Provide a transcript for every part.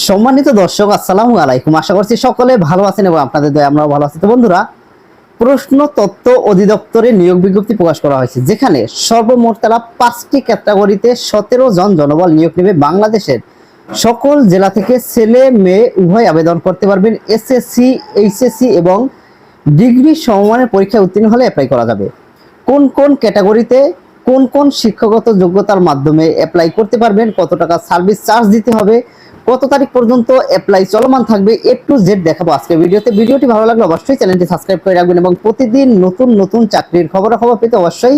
সম্মানিত দর্শক, আসসালামু আলাইকুম। আশা করছি সকলে ভালো আছেন এবং আপনাদের দয়া আমরাও ভালো আছি। তো বন্ধুরা, প্রশ্ন তত্ত্ব অধিদপ্তরে নিয়োগ বিজ্ঞপ্তি প্রকাশ করা হয়েছে, যেখানে সর্বমোট তারা পাঁচটি ক্যাটাগরিতে সতেরো জন জনবল নিয়োগ নেবে বাংলাদেশের সকল জেলা থেকে ছেলে, মেয়ে, উভয় আবেদন করতে পারবেন। এসএসসি এইচএসসি এবং ডিগ্রি সমমানের পরীক্ষায় উত্তীর্ণ হলে অ্যাপ্লাই করা যাবে। কোন কোন ক্যাটাগরিতে কোন কোন শিক্ষাগত যোগ্যতার মাধ্যমে অ্যাপ্লাই করতে পারবেন, কত টাকা সার্ভিস চার্জ দিতে হবে কত তারিখ পর্যন্ত অ্যাপ্লাই চলমান থাকবে এ টু জেড দেখাবো আজকের ভিডিওতে। ভিডিওটি ভালো লাগলে অবশ্যই চ্যানেলটি সাবস্ক্রাইব করে রাখবেন এবং প্রতিদিন নতুন নতুন চাকরির খবরাখবর পেতে অবশ্যই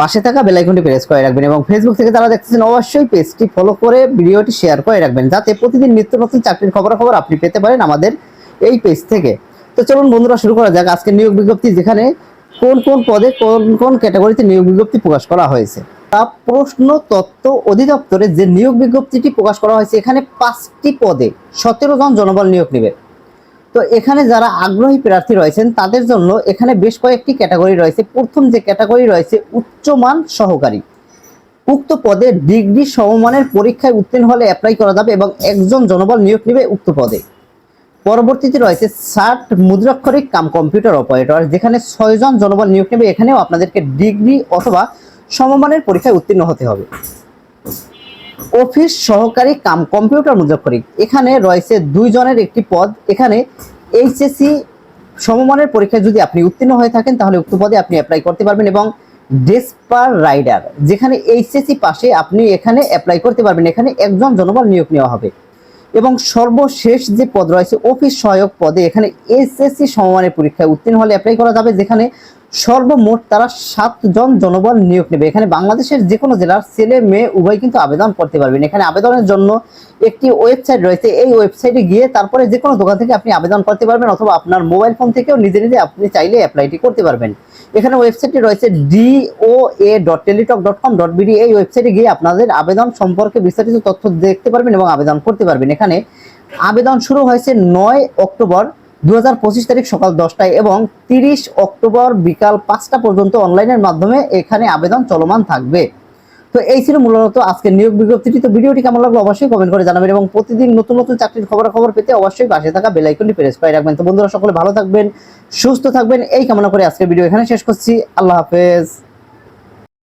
পাশে থাকা বেলাইকনটি প্রেস করে রাখবেন এবং ফেসবুক থেকে যারা দেখতেছেন অবশ্যই পেজটি ফলো করে ভিডিওটি শেয়ার করে রাখবেন, যাতে প্রতিদিন নিত্য নতুন চাকরির খবরাখবর আপনি পেতে পারেন আমাদের এই পেজ থেকে। তো চলুন বন্ধুরা, শুরু করা যাক আজকে নিয়োগ বিজ্ঞপ্তি, যেখানে কোন কোন পদে কোন কোন ক্যাটাগরিতে নিয়োগ বিজ্ঞপ্তি প্রকাশ করা হয়েছে। তা প্রশ্ন তত্ত্ব অধিদপ্তরে যে নিয়োগ বিজ্ঞপ্তিটি প্রকাশ করা হয়েছে, এখানে পাঁচটি পদে সতেরো জন জনবল নিয়োগ নেবে। তো এখানে যারা আগ্রহী প্রার্থী রয়েছেন, তাদের জন্য এখানে বেশ কয়েকটি ক্যাটাগরি রয়েছে। প্রথম যে ক্যাটাগরি রয়েছে, উচ্চমান সহকারী। উক্ত পদে ডিগ্রি সমমানের পরীক্ষায় উত্তীর্ণ হলে অ্যাপ্লাই করা যাবে এবং একজন জনবল নিয়োগ নেবে উক্ত পদে। পরবর্তীতে রয়েছে ষাট মুদ্রাক্ষরিক কাম কম্পিউটার অপারেটর, যেখানে ছয়জন জনবল নিয়োগ নেবে। এখানেও আপনাদেরকে ডিগ্রি অথবা সমমানের পরীক্ষায় উত্তীর্ণ হতে হবে। অফিস সহকারী কাম কম্পিউটার মুদ্রাক্ষরিক এখানে রয়েছে দুইজনের একটি পদ। এখানে এইচএসসি সমমানের পরীক্ষায় যদি আপনি উত্তীর্ণ হয়ে থাকেন, তাহলে উক্ত পদে আপনি অ্যাপ্লাই করতে পারবেন এবং ডেসপার রাইডার যেখানে এইচএসসি পাশে আপনি এখানে অ্যাপ্লাই করতে পারবেন। এখানে একজন জনবল নিয়োগ নেওয়া হবে। এবং সর্বশেষ যে পদ রয়েছে, অফিস সহায়ক পদে, এখানে এসএসসি সমমানের পরীক্ষায় উত্তীর্ণ হলে অ্যাপ্লাই করা যাবে, যেখানে সর্বমোট তারা সাতজন জনবল নিয়োগ নেবে। এখানে বাংলাদেশের যে কোনো জেলার ছেলে মেয়ে, উভয় কিন্তু আবেদন করতে পারবেন। এখানে আবেদনের জন্য একটি ওয়েবসাইট রয়েছে। এই ওয়েবসাইটে গিয়ে তারপরে যে কোনো দোকান থেকে আপনি আবেদন করতে পারবেন অথবা আপনার মোবাইল ফোন থেকেও নিজে নিজে আপনি চাইলে অ্যাপ্লাইটি করতে পারবেন। এখানে ওয়েবসাইটটি রয়েছে ডিও এ dot Teletalk dot com dot BD এই ওয়েবসাইটে গিয়ে আপনাদের আবেদন সম্পর্কে বিস্তারিত তথ্য দেখতে পারবেন এবং আবেদন করতে পারবেন। এখানে আবেদন শুরু হয়েছে নয় অক্টোবর দু হাজার পঁচিশ তারিখ সকাল দশটায় এবং তিরিশ অক্টোবর বিকাল পাঁচটা পর্যন্ত অনলাইনের মাধ্যমে এখানে আবেদন চলমান থাকবে। তো এই ছিল মূলত আজকের নিয়োগ বিজ্ঞপ্তিটি। তো ভিডিওটি কেমন লাগল অবশ্যই কমেন্ট করে জানাবেন এবং প্রতিদিন নতুন নতুন চাকরির খবর খবর পেতে অবশ্যই পাশে থাকা বেল আইকনটি প্রেস করে রাখবেন। তো বন্ধুরা, সকলে ভালো থাকবেন, সুস্থ থাকবেন, এই কামনা করে আজকের ভিডিও এখানে শেষ করছি। আল্লাহ হাফেজ।